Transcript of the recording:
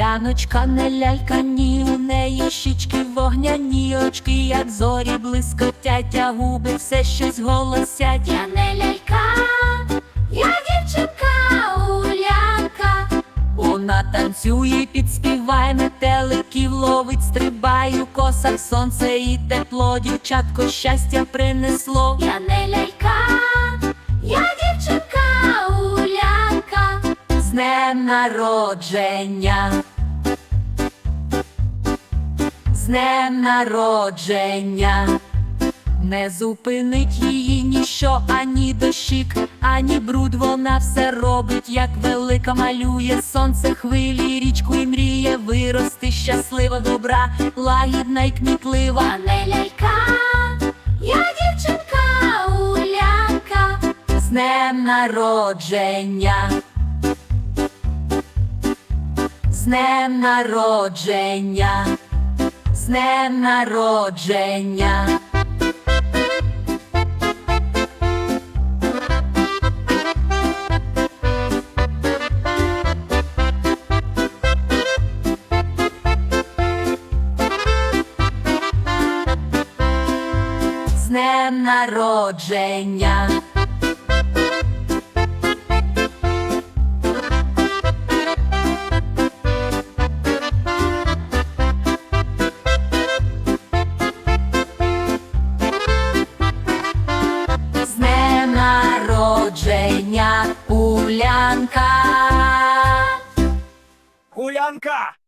Уляночка не лялька, ні у неї щічки вогняні очки, як зорі блискотять, а губи все щось голосять. Я не лялька, я дівчинка улянка. Вона танцює, підспіває, метеликів ловить, стрибає у косах сонце і тепло, дівчатко щастя принесло. Я не лялька, я дівчинка. З днем народження. Днем народження. Не зупинить її ніщо, ані дощик, ані бруд. Вона все робить, як велика малює сонце, хвилі, річку і мріє вирости щаслива, добра, лагідна й кмітлива. Я не лялька, я дівчинка улянка. З днем народження. З днем народження. З днем народження. З народження. Народження, Улянка. Улянка!